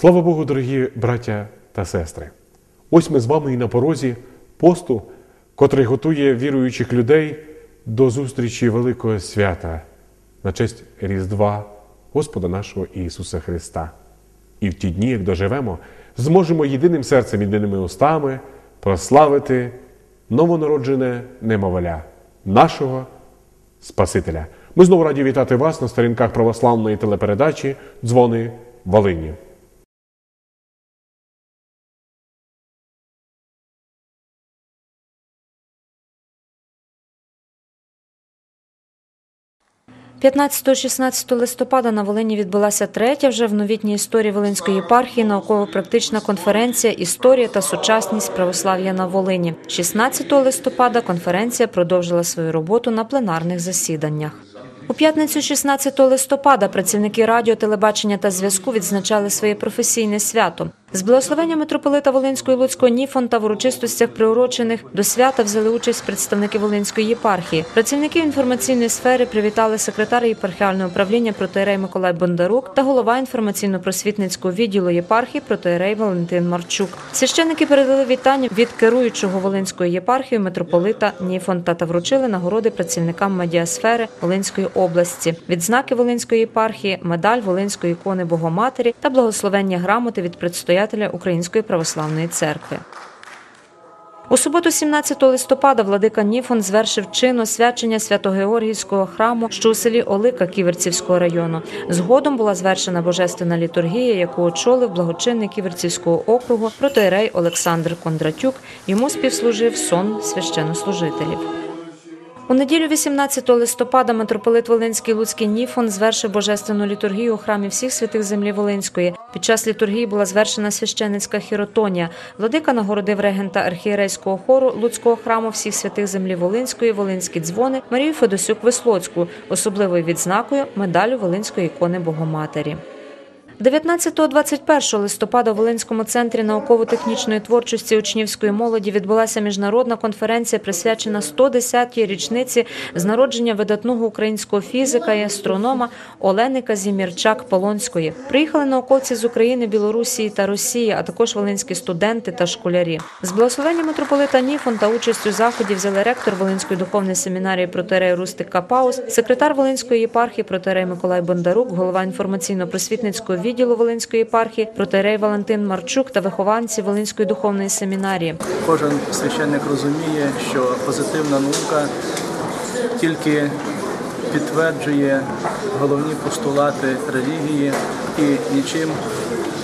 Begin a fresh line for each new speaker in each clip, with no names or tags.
Слава Богу, дорогі браття та сестри! Ось ми з вами і на порозі посту, котрий готує віруючих людей до зустрічі Великого свята на честь Різдва Господа нашого Ісуса Христа. І в ті дні, як доживемо, зможемо єдиним серцем, єдиними устами прославити новонароджене немовля нашого Спасителя. Ми знову раді вітати вас на сторінках православної телепередачі Дзвони Волині.
15-16 листопада на Волині відбулася третя вже в новітній історії Волинської єпархії науково-практична конференція Історія та сучасність православ'я на Волині. 16 листопада конференція продовжила свою роботу на пленарних засіданнях. У п'ятницю 16 листопада працівники радіо, телебачення та зв'язку відзначали своє професійне свято. З благословення митрополита Волинської Луцького Ніфон та в урочистостях приурочених до свята взяли участь представники Волинської єпархії. Працівників інформаційної сфери привітали секретар єпархіального управління протиерей Миколай Бондарук та голова інформаційно-просвітницького відділу єпархії протиерей Валентин Марчук. Священники передали вітання від керуючого Волинської єпархії митрополита Ніфонта та вручили нагороди працівникам медіасфери Волинської області, відзнаки Волинської єпархії, медаль Волинської ікони Богоматері та благословення грамоти від предстоятеля Української православної церкви. У суботу, 17 листопада, владика Ніфон звершив чин освячення Свято-Георгійського храму, що у селі Олика Ківерцівського району. Згодом була звершена божественна літургія, яку очолив благочинний Ківерцівського округу протоєрей Олександр Кондратюк. Йому співслужив сон священнослужителів. У неділю 18 листопада митрополит Волинський Луцький Ніфон звершив божественну літургію у храмі всіх святих землі Волинської. Під час літургії була звершена священницька хіротонія. Владика нагородив регента архієрейського хору Луцького храму всіх святих землі Волинської, Волинські дзвони Марію Федосюк Вислоцьку, особливою відзнакою медалю Волинської ікони Богоматері. 19-21 листопада у Волинському центрі науково-технічної творчості учнівської молоді відбулася міжнародна конференція, присвячена 110-й річниці з народження видатного українського фізика і астронома Олени Казімірчак Полонської. Приїхали науковці з України, Білорусі та Росії, а також волинські студенти та школярі. З благословення митрополита Ніфон та участь у заході взяли ректор Волинської духовної семінарії протерей Рустик Капаус, секретар Волинської єпархії протерей Миколай Бондарук, голова інформаційно-просвітницького відділу Волинської єпархії, протерей Валентин Марчук та вихованці Волинської духовної семінарії.
Кожен священник розуміє, що позитивна наука тільки підтверджує головні постулати релігії і нічим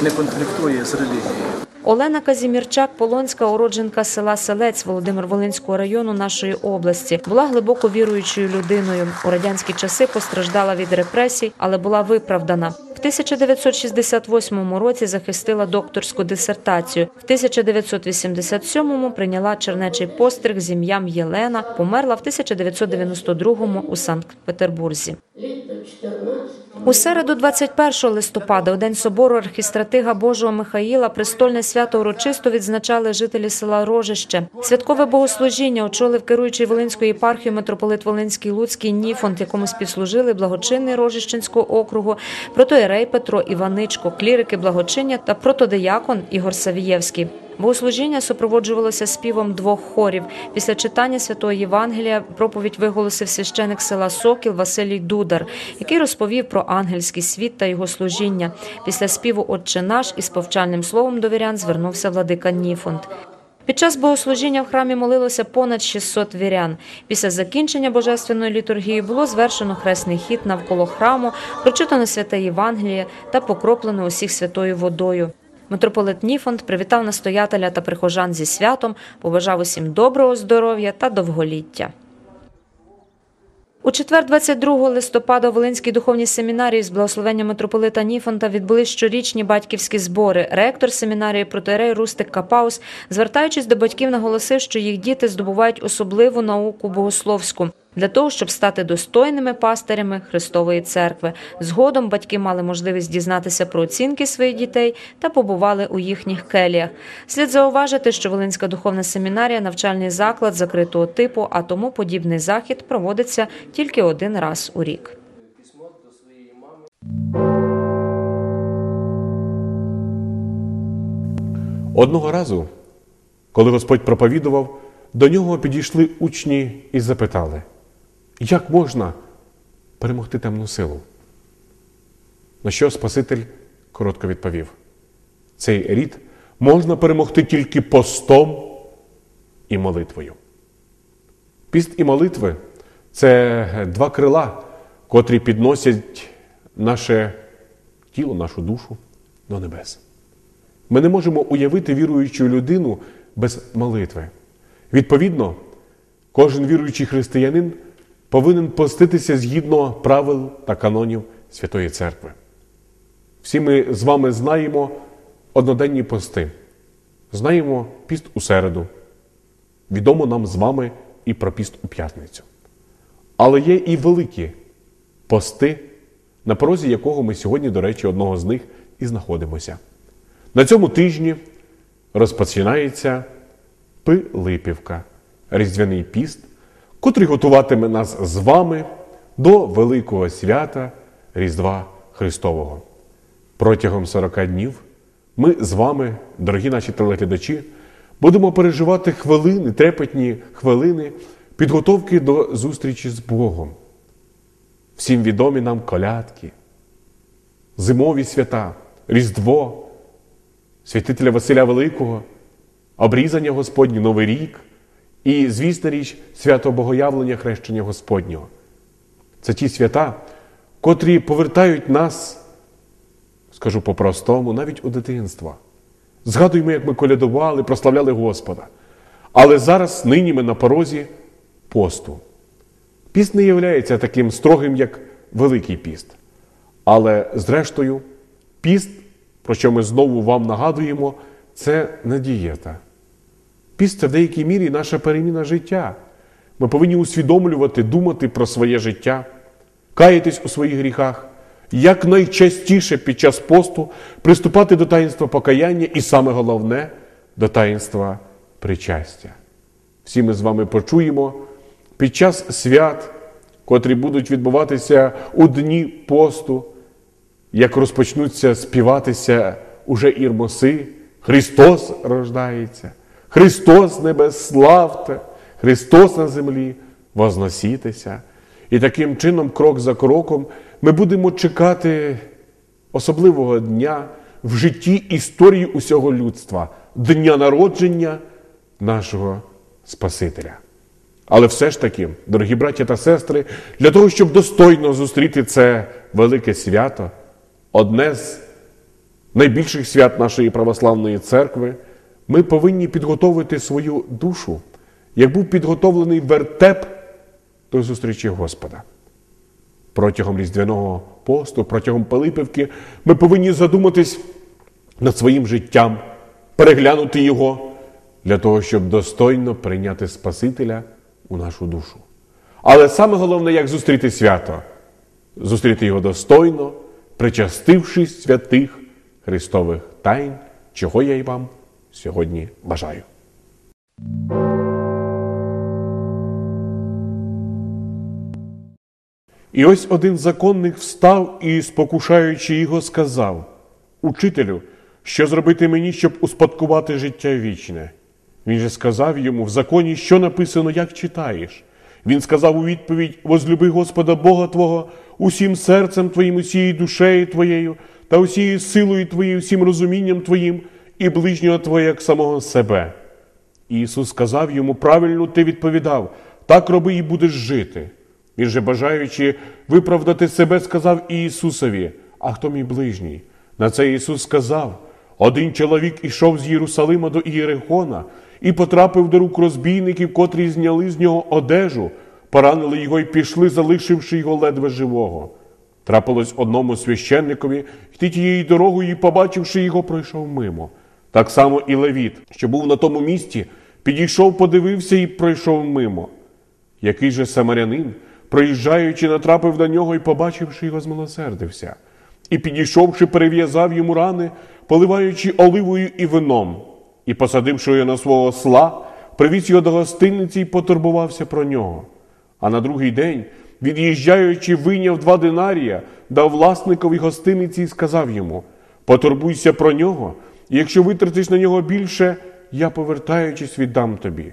не конфліктує з релігією.
Олена Казімірчак, полонська уродженка села Селець Володимир-Волинського району нашої області, була глибоко віруючою людиною. У радянські часи постраждала від репресій, але була виправдана. В 1968 році захистила докторську дисертацію. В 1987 прийняла чернечий постриг з ім'ям Єлена. Померла в 1992 у Санкт-Петербурзі. У середу, 21 листопада, у день собору архістратига Божого Михаїла, престольне свято урочисто відзначали жителі села Рожище. Святкове богослужіння очолив керуючий Волинською єпархією митрополит Волинський Луцький Ніфонт, якому співслужили благочинний Рожищенського округу, протоєрей Петро Іваничко, клірики благочиння та протодиякон Ігор Савієвський. Богослужіння супроводжувалося співом двох хорів. Після читання святого Євангелія проповідь виголосив священик села Сокіл Василій Дудар, який розповів про ангельський світ та його служіння. Після співу Отче наш із повчальним словом до вірян звернувся владика Ніфонд. Під час богослужіння в храмі молилося понад 600 вірян. Після закінчення божественної літургії було звершено хресний хід навколо храму, прочитано святе Євангеліє та покроплено усіх святою водою. Митрополит Ніфонд привітав настоятеля та прихожан зі святом, побажав усім доброго здоров'я та довголіття. У четвер, 22 листопада, у Волинській духовній семінарії з благословення митрополита Ніфонта відбулись щорічні батьківські збори. Ректор семінарії протеерей Рустик Капаус, звертаючись до батьків, наголосив, що їх діти здобувають особливу науку богословську. Для того щоб стати достойними пастирями Христової церкви, згодом батьки мали можливість дізнатися про оцінки своїх дітей та побували у їхніх келіях. Слід зауважити, що Волинська духовна семінарія навчальний заклад закритого типу, а тому подібний захід проводиться тільки один раз у рік.
Одного разу, коли Господь проповідував, до нього підійшли учні і запитали, як можна перемогти темну силу? На що Спаситель коротко відповів: цей рід можна перемогти тільки постом і молитвою. Піст і молитви це два крила, котрі підносять наше тіло, нашу душу до небес. Ми не можемо уявити віруючу людину без молитви. Відповідно, кожен віруючий християнин повинен поститися згідно правил та канонів Святої Церкви. Всі ми з вами знаємо одноденні пости, знаємо піст у середу. Відомо нам з вами і про піст у п'ятницю. Але є і великі пости, на порозі якого ми сьогодні, до речі, одного з них і знаходимося. На цьому тижні розпочинається Пилипівка, Різдвяний піст, котрий готуватиме нас з вами до Великого свята Різдва Христового. Протягом 40 днів ми з вами, дорогі наші телеглядачі, будемо переживати хвилини, трепетні хвилини підготовки до зустрічі з Богом. Всім відомі нам колядки, зимові свята, Різдво, святителя Василя Великого, обрізання Господнє, Новий рік і, звісна річ, свято Богоявлення хрещення Господнього. Це ті свята, котрі повертають нас, скажу по-простому, навіть у дитинство. Згадуємо, як ми колядували, прославляли Господа. Але зараз нині ми на порозі посту. Піст не є таким строгим, як Великий піст. Але, зрештою, піст, про що ми знову вам нагадуємо, це не дієта. Піст це в деякій мірі наша переміна життя. Ми повинні усвідомлювати, думати про своє життя, каятись у своїх гріхах, як найчастіше під час посту приступати до таїнства покаяння і саме головне до таїнства причастя. Всі ми з вами почуємо під час свят, котрі будуть відбуватися у дні посту, як розпочнуться співатися уже ірмоси, Христос рождається, Христос небес славте, Христос на землі возносітеся. І таким чином, крок за кроком, ми будемо чекати особливого дня в житті історії усього людства, дня народження нашого Спасителя. Але все ж таки, дорогі браті та сестри, для того, щоб достойно зустріти це велике свято, одне з найбільших свят нашої православної церкви, ми повинні підготовити свою душу, як був підготовлений вертеп до зустрічі Господа. Протягом різдвяного посту, протягом Пилипівки, ми повинні задуматись над своїм життям, переглянути його для того, щоб достойно прийняти Спасителя у нашу душу. Але саме головне, як зустріти свято, зустріти його достойно, причастившись святих Христових тайн, чого я й вам сьогодні бажаю. І ось один законник встав і, спокушаючи його, сказав: Учителю, що зробити мені, щоб успадкувати життя вічне? Він же сказав йому в законі, що написано, як читаєш. Він сказав у відповідь: Возлюби Господа Бога Твого усім серцем Твоїм, усією душею Твоєю та усією силою Твоєю, всім розумінням Твоїм і ближнього Твого як самого себе. Ісус сказав йому: правильно ти відповідав, так роби і будеш жити. Він же, бажаючи виправдати себе, сказав Ісусові, а хто мій ближній? На це Ісус сказав: один чоловік ішов з Єрусалима до Ієрихона і потрапив до рук розбійників, котрі зняли з нього одежу, поранили його і пішли, залишивши його ледве живого. Трапилось одному священникові, йти тією дорогою і, побачивши його, пройшов мимо. Так само і Левіт, що був на тому місці, підійшов, подивився і пройшов мимо. Який же самарянин, проїжджаючи, натрапив на нього і, побачивши його, змилосердився, і, підійшовши, перев'язав йому рани, поливаючи оливою і вином, і, посадивши його на свого осла, привіз його до гостиниці і потурбувався про нього. А на другий день, від'їжджаючи, вийняв два динарія, дав власникові гостиниці і сказав йому: Потурбуйся про нього, і якщо витратиш на нього більше, я, повертаючись, віддам тобі.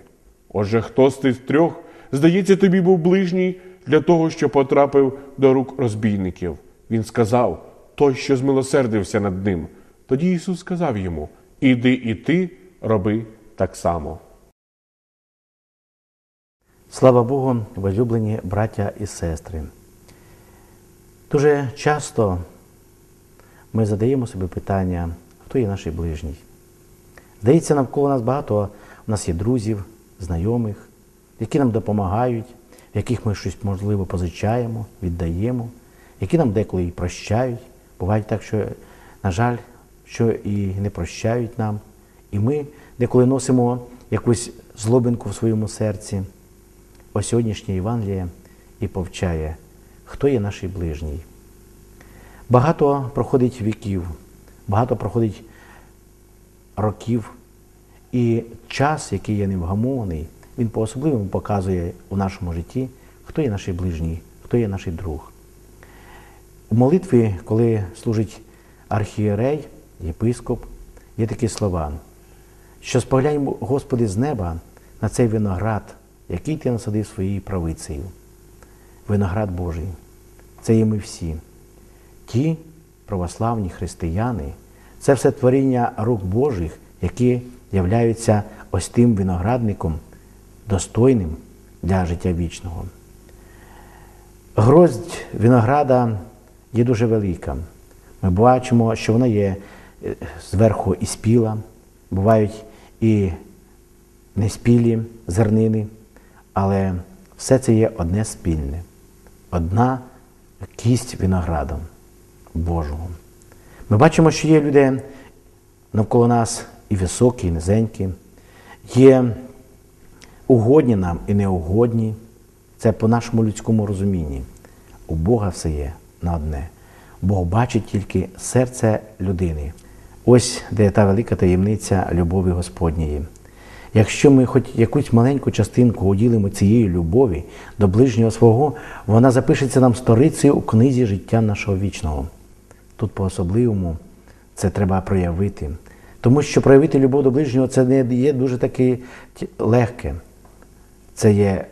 Отже, хто з тих трьох, здається, тобі був ближній для того, що потрапив до рук розбійників. Він сказав той, що змилосердився над ним. Тоді Ісус сказав йому: Іди і ти роби так само.
Слава Богу, возлюблені браття і сестри. Дуже часто ми задаємо собі питання, хто є наш ближній. Здається, навколо нас багато у нас є друзів, знайомих, які нам допомагають, в яких ми щось можливо позичаємо, віддаємо, які нам деколи і прощають. Буває так, що, на жаль, що і не прощають нам. І ми деколи носимо якусь злобинку в своєму серці. Ось сьогоднішнє Євангеліє і повчає, хто є наш ближній. Багато проходить віків, багато проходить років, і час, який є невгамований, він по-особливому показує у нашому житті, хто є наш ближній, хто є наш друг. У молитві, коли служить архієрей, єпископ, є такі слова, що спогляємо, Господи, з неба на цей виноград, який ти насадив своєю правицею. Виноград Божий. Це є ми всі. Ті православні християни, це все творіння рук Божих, які являються ось тим виноградником, достойним для життя вічного. Гроздь винограда є дуже велика. Ми бачимо, що вона є е, зверху і спіла, бувають і неспілі зернини, але все це є одне спільне, одна кість винограду Божого. Ми бачимо, що є люди навколо нас і високі, і низенькі, є угодні нам і неугодні. Це по нашому людському розумінні. У Бога все є на одне. Бог бачить тільки серце людини. Ось де та велика таємниця любові Господньої. Якщо ми хоч якусь маленьку частинку уділимо цієї любові до ближнього свого, вона запишеться нам сторицею у книзі життя нашого вічного. Тут по-особливому це треба проявити. Тому що проявити любов до ближнього це не є дуже таки легке. Це є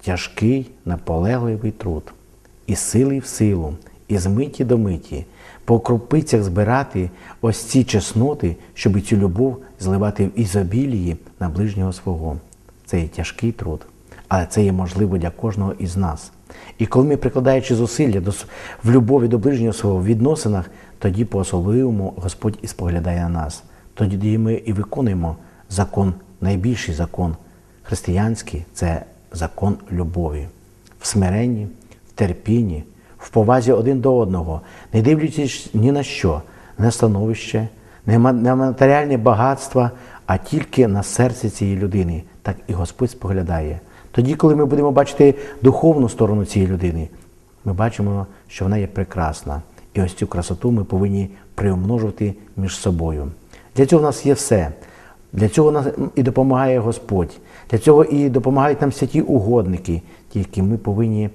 тяжкий, наполегливий труд. І сили в силу, і з миті до миті, по крупицях збирати ось ці чесноти, щоб цю любов зливати в ізобілії на ближнього свого. Це є тяжкий труд, але це є можливо для кожного із нас. І коли ми, прикладаючи зусилля до, в любові до ближнього свого в відносинах, тоді по-особливому Господь і споглядає на нас. Тоді ми і виконуємо закон, найбільший закон християнський це закон любові, в смиренні, в терпінні, в повазі один до одного, не дивлячись ні на що, не становище, не матеріальне багатство, а тільки на серце цієї людини. Так і Господь споглядає. Тоді, коли ми будемо бачити духовну сторону цієї людини, ми бачимо, що вона є прекрасна. І ось цю красоту ми повинні приумножувати між собою. Для цього в нас є все. Для цього нам і допомагає Господь. Для цього і допомагають нам святі угодники. Тільки ми повинні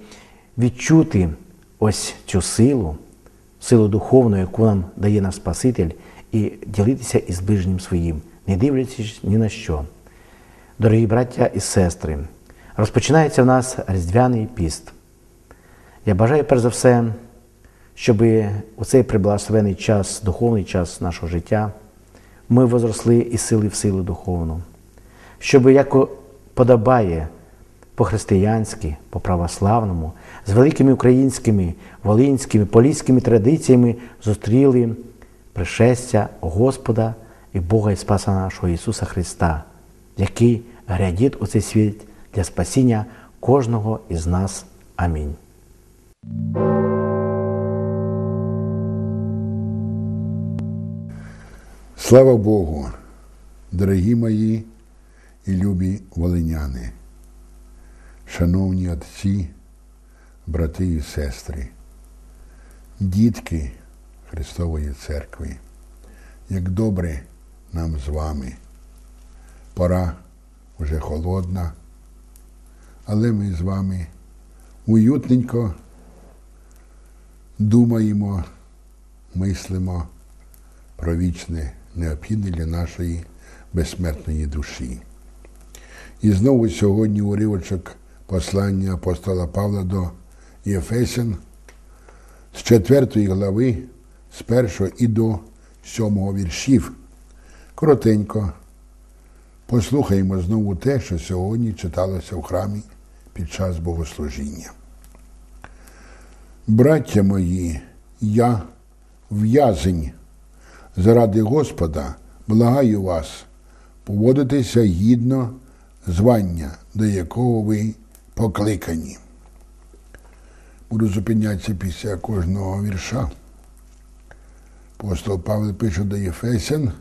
відчути ось цю силу, силу духовну, яку нам дає наш Спаситель, і ділитися із ближнім своїм, не дивлячись ні на що. Дорогі браття і сестри, розпочинається в нас Різдвяний піст. Я бажаю перш за все, щоб у цей приблагословений час, духовний час нашого життя, ми возросли із сили в силу духовну, щоб як подобає по-християнськи, по-православному, з великими українськими, волинськими, поліськими традиціями зустріли пришестя Господа і Бога і Спаса нашого Ісуса Христа, який глядить у цей світ для спасіння кожного із нас. Амінь.
Слава Богу, дорогі мої і любі волиняни, шановні отці, брати і сестри, дітки Христової Церкви, як добре нам з вами. Пора вже холодна, але ми з вами уютненько думаємо, мислимо про вічне необхідне для нашої безсмертної душі. І знову сьогодні уривочок послання апостола Павла до Єфесян з 4 глави, з 1 і до 7 віршів. Коротенько послухаємо знову те, що сьогодні читалося в храмі під час богослужіння. Браття мої, я в'язень заради Господа, благаю вас, поводитися гідно звання, до якого ви покликані. Буду зупинятися після кожного вірша. Апостол Павло пише до Єфесян,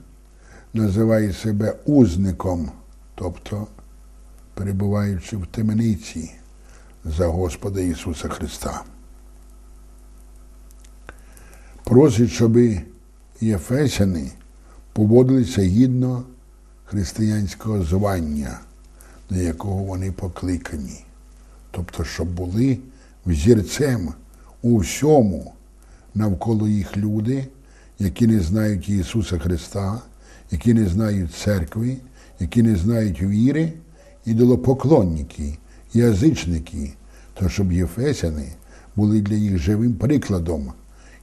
називає себе узником, тобто перебуваючи в темниці за Господа Ісуса Христа. Просить, щоб Єфесяни поводилися гідно християнського звання, до якого вони покликані. Тобто, щоб були взірцем у всьому навколо їх люди, які не знають Ісуса Христа, які не знають церкви, які не знають віри, ідолопоклонники, язичники, то щоб єфесяни були для їх живим прикладом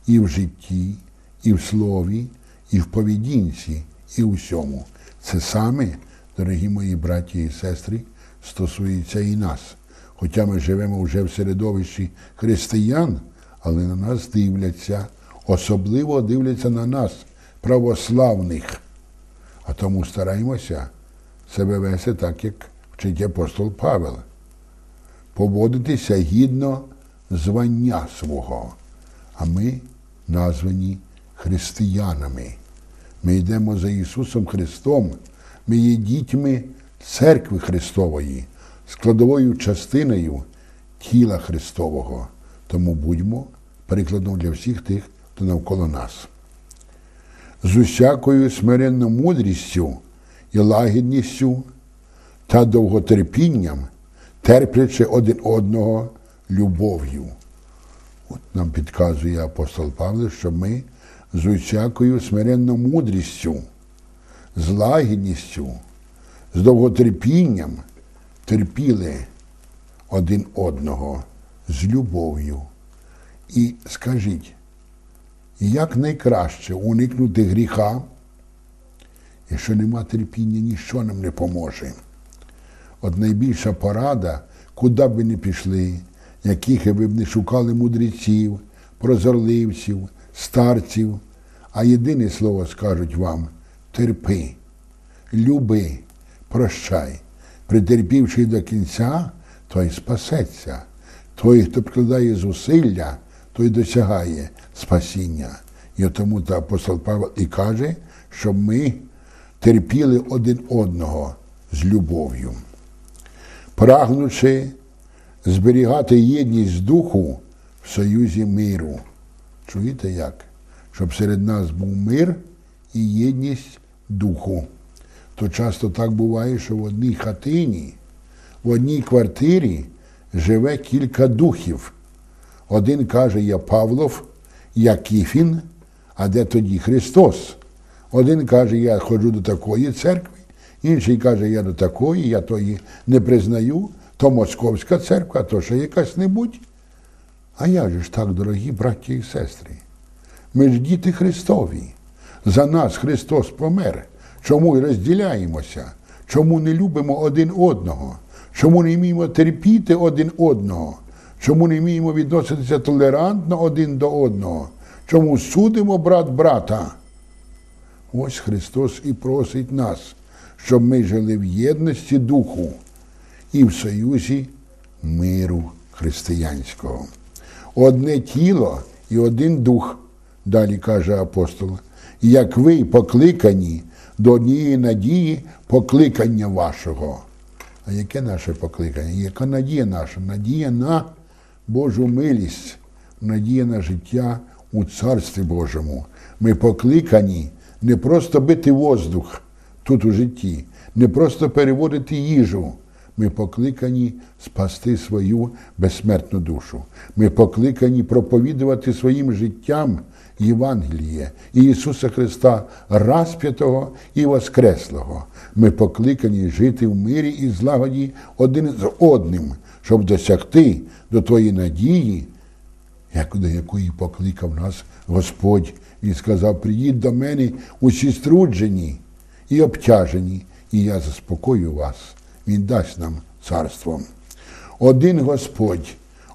і в житті, і в слові, і в поведінці, і в всьому. Це саме, дорогі мої браті і сестри, стосується і нас. Хоча ми живемо вже в середовищі християн, але на нас дивляться, особливо дивляться на нас, православних. А тому стараємося себе вести так, як вчить апостол Павел, поводитися гідно звання свого. А ми названі християнами. Ми йдемо за Ісусом Христом, ми є дітьми церкви Христової, складовою частиною тіла Христового. Тому будьмо прикладом для всіх тих, хто навколо нас. З усякою смиренною мудрістю і лагідністю та довготерпінням, терплячи один одного любов'ю. От нам підказує апостол Павло, що ми з усякою смиренною мудрістю, з лагідністю, з довготерпінням терпіли один одного з любов'ю. І скажіть, як найкраще уникнути гріха, якщо нема терпіння, ніщо нам не поможе. От найбільша порада, куди б ви не пішли, яких ви б не шукали мудреців, прозорливців, старців, а єдине слово скажуть вам терпи, люби, прощай. Притерпівши до кінця, той спасеться. Той, хто прикладає зусилля, той досягає спасіння. І тому та апостол Павло і каже, щоб ми терпіли один одного з любов'ю, прагнучи зберігати єдність духу в союзі миру. Чуєте як? Щоб серед нас був мир і єдність духу. То часто так буває, що в одній хатині, в одній квартирі живе кілька духів. Один каже, я Павлов, я Кіфін, а де тоді Христос? Один каже, я ходжу до такої церкви, інший каже, я до такої, я тої не признаю, то Московська церква, то ще якась небудь. А як же ж так, дорогі браті і сестри? Ми ж діти Христові. За нас Христос помер. Чому розділяємося? Чому не любимо один одного? Чому не вміємо терпіти один одного? Чому не вміємо відноситися толерантно один до одного? Чому судимо брат брата? Ось Христос і просить нас, щоб ми жили в єдності духу і в союзі миру християнського. Одне тіло і один дух, далі каже апостол, як ви покликані до однієї надії покликання вашого. А яке наше покликання? Яка надія наша? Надія на Божу милість, надія на життя у Царстві Божому. Ми покликані не просто бити воздух тут у житті, не просто переводити їжу. Ми покликані спасти свою безсмертну душу. Ми покликані проповідувати своїм життям Євангеліє і Ісуса Христа розп'ятого і Воскреслого. Ми покликані жити в мирі і злагоді один з одним, щоб досягти до тої надії, як до якої покликав нас Господь. Він сказав: Приїдь до мене усі струджені і обтяжені, і я заспокою вас. Він дасть нам царство. Один Господь,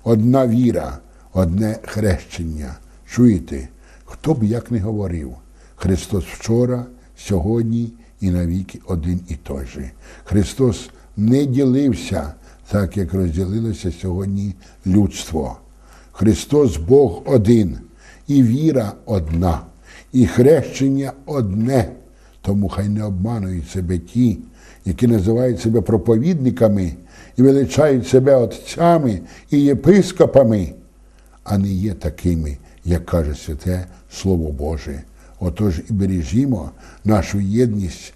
одна віра, одне хрещення. Чуєте, хто б як не говорив, Христос вчора, сьогодні і навіки один і той же. Христос не ділився так, як розділилося сьогодні людство. Христос Бог один, і віра одна, і хрещення одне. Тому хай не обманують себе ті, які називають себе проповідниками і величають себе отцями і єпископами, а не є такими, як каже святе Слово Боже. Отож і бережімо нашу єдність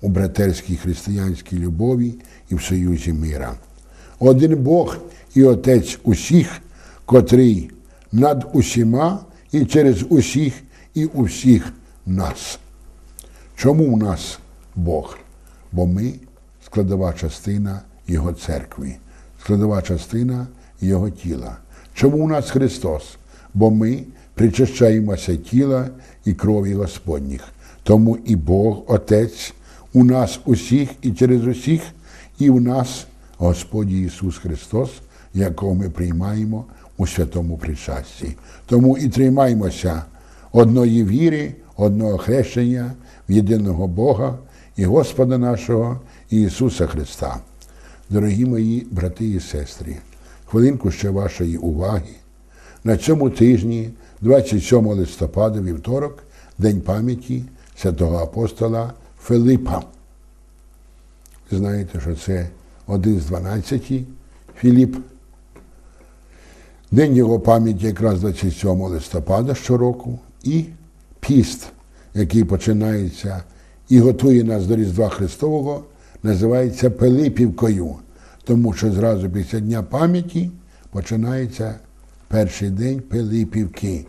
у братерській християнській любові і в союзі мира. Один Бог і Отець усіх, котрий над усіма і через усіх і у всіх нас. Чому в нас Бог? Бо ми складова частина Його церкви, складова частина Його тіла. Чому у нас Христос? Бо ми причащаємося тіла і крові Господніх. Тому і Бог, Отець, у нас усіх і через усіх, і в нас Господь Ісус Христос, якого ми приймаємо у святому причасті. Тому і тримаємося одної віри, одного хрещення в єдиного Бога і Господа нашого Ісуса Христа. Дорогі мої брати і сестри, хвилинку ще вашої уваги. На цьому тижні, 27 листопада, вівторок, День пам'яті святого апостола Филипа. Ви знаєте, що це один з 12 Філіп. День його пам'яті якраз 27 листопада щороку, і піст, який починається і готує нас до Різдва Христового, називається Пилипівкою, тому що зразу після Дня пам'яті починається перший день Пилипівки.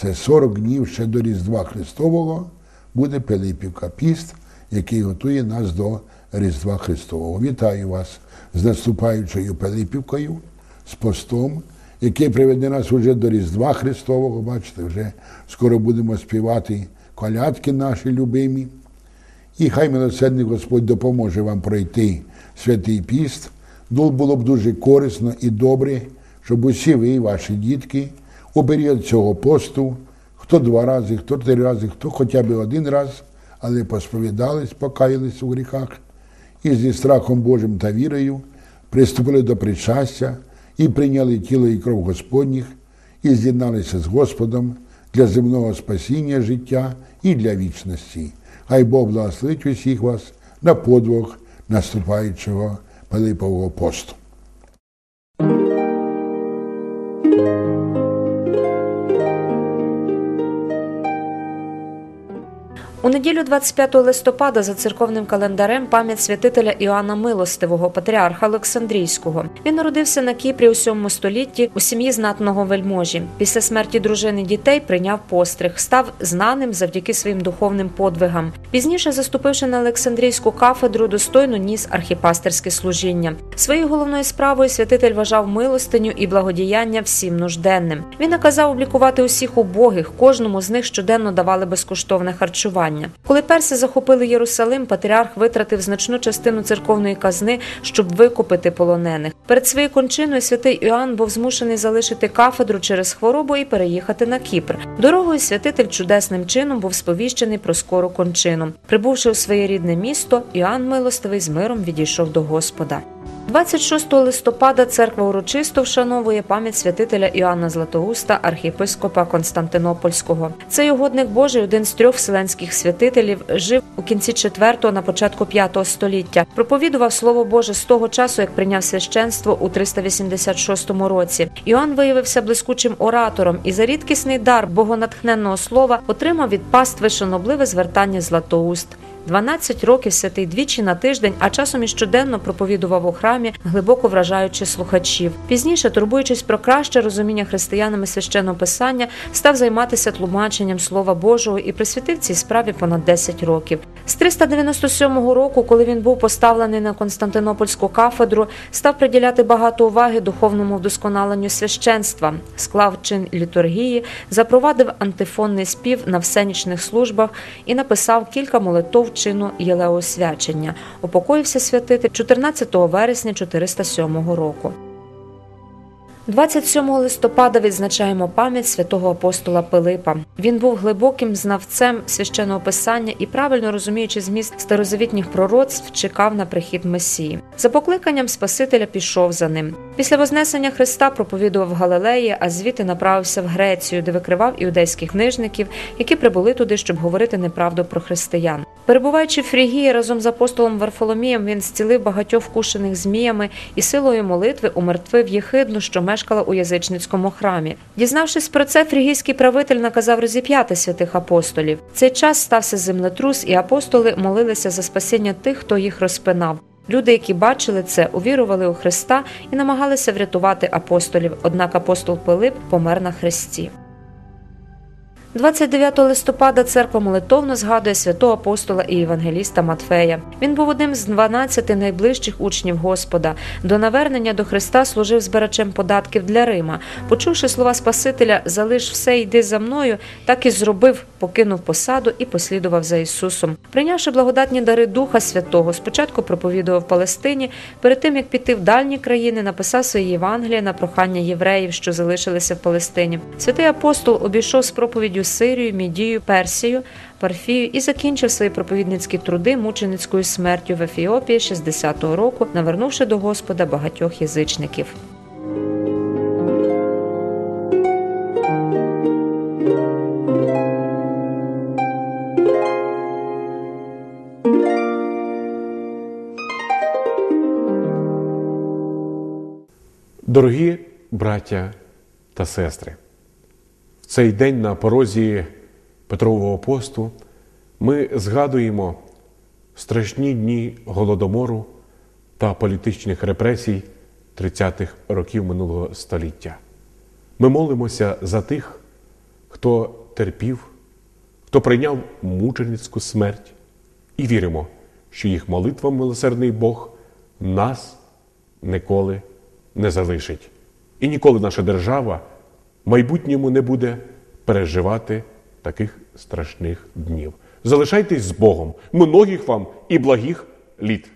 Це 40 днів ще до Різдва Христового буде Пилипівка піст, який готує нас до Різдва Христового. Вітаю вас з наступаючою Пилипівкою, з постом, який приведе нас уже до Різдва Христового. Бачите, вже скоро будемо співати колядки наші любимі. І хай милосердний Господь допоможе вам пройти святий піст. Було б дуже корисно і добре, щоб усі ви, ваші дітки, у період цього посту, хто два рази, хто три рази, хто хоча б один раз, але посповідались, покаялись у гріхах і зі страхом Божим та вірою приступили до причастя і прийняли тіло і кров Господніх, і з'єдналися з Господом для земного спасіння життя і для вічності. Хай Бог благословить усіх вас на подвиг наступаючого Пилипового посту.
Неділю 25 листопада за церковним календарем пам'ять святителя Іоанна Милостивого, патріарха Олександрійського. Він народився на Кіпрі у 7 столітті у сім'ї знатного вельможі. Після смерті дружини дітей прийняв постриг, став знаним завдяки своїм духовним подвигам. Пізніше, заступивши на Олександрійську кафедру, достойно ніс архіпастерське служіння. Своєю головною справою святитель вважав милостиню і благодіяння всім нужденним. Він наказав облікувати усіх убогих, кожному з них щоденно давали безкоштовне харчування. Коли перси захопили Єрусалим, патріарх витратив значну частину церковної казни, щоб викупити полонених. Перед своєю кончиною святий Іоанн був змушений залишити кафедру через хворобу і переїхати на Кіпр. Дорогою святитель чудесним чином був сповіщений про скору кончину. Прибувши у своє рідне місто, Іоанн Милостивий з миром відійшов до Господа. 26 листопада церква урочисто вшановує пам'ять святителя Іоанна Златоуста, архієпископа Константинопольського. Цей угодник Божий, один з трьох вселенських святителів, жив у кінці 4-го, на початку 5-го століття. Проповідував слово Боже з того часу, як прийняв священство у 386 році. Іоанн виявився блискучим оратором і за рідкісний дар богонатхненного слова отримав від пастви шанобливе звертання Златоуст. 12 років святий двічі на тиждень, а часом і щоденно проповідував у храмі, глибоко вражаючи слухачів. Пізніше, турбуючись про краще розуміння християнами священного писання, став займатися тлумаченням Слова Божого і присвятив цій справі понад 10 років. З 397 року, коли він був поставлений на Константинопольську кафедру, став приділяти багато уваги духовному вдосконаленню священства, склав чин літургії, запровадив антифонний спів на всенічних службах і написав кілька молитов чину єлеосвячення. Упокоївся святити 14 вересня 407 року. 27 листопада відзначаємо пам'ять святого апостола Пилипа. Він був глибоким знавцем священного писання і, правильно розуміючи зміст старозавітніх пророцтв, чекав на прихід Месії. За покликанням Спасителя пішов за ним. Після Вознесення Христа проповідував в Галилеї, а звідти направився в Грецію, де викривав іудейських книжників, які прибули туди, щоб говорити неправду про християн. Перебуваючи в Фрігії разом з апостолом Варфоломієм, він зцілив багатьох вкушених зміями і силою молитви умертвив єхидну, що мешкала у язичницькому храмі. Дізнавшись про це, фрігійський правитель наказав розіп'яти святих апостолів. В цей час стався землетрус, і апостоли молилися за спасіння тих, хто їх розпинав. Люди, які бачили це, увірували у Христа і намагалися врятувати апостолів. Однак апостол Пилип помер на хресті. 29 листопада церква молитовно згадує святого апостола і євангеліста Матфея. Він був одним з 12 найближчих учнів Господа. До навернення до Христа служив збирачем податків для Рима. Почувши слова Спасителя Залиш все, йди за мною, так і зробив, покинув посаду і послідував за Ісусом. Прийнявши благодатні дари Духа Святого, спочатку проповідував в Палестині. Перед тим як піти в дальні країни, написав свої Євангелія на прохання євреїв, що залишилися в Палестині. Святий апостол обійшов з проповіддю Сирію, Мідію, Персію, Парфію і закінчив свої проповідницькі труди мученицькою смертю в Ефіопії 60-го року, навернувши до Господа багатьох язичників.
Дорогі браття та сестри, цей день на порозі Петрового посту ми згадуємо страшні дні голодомору та політичних репресій 30-х років минулого століття. Ми молимося за тих, хто терпів, хто прийняв мученицьку смерть, і віримо, що їх молитвам милосердний Бог нас ніколи не залишить. І ніколи наша держава майбутньому не буде переживати таких страшних днів. Залишайтесь з Богом, многих вам і благих літ.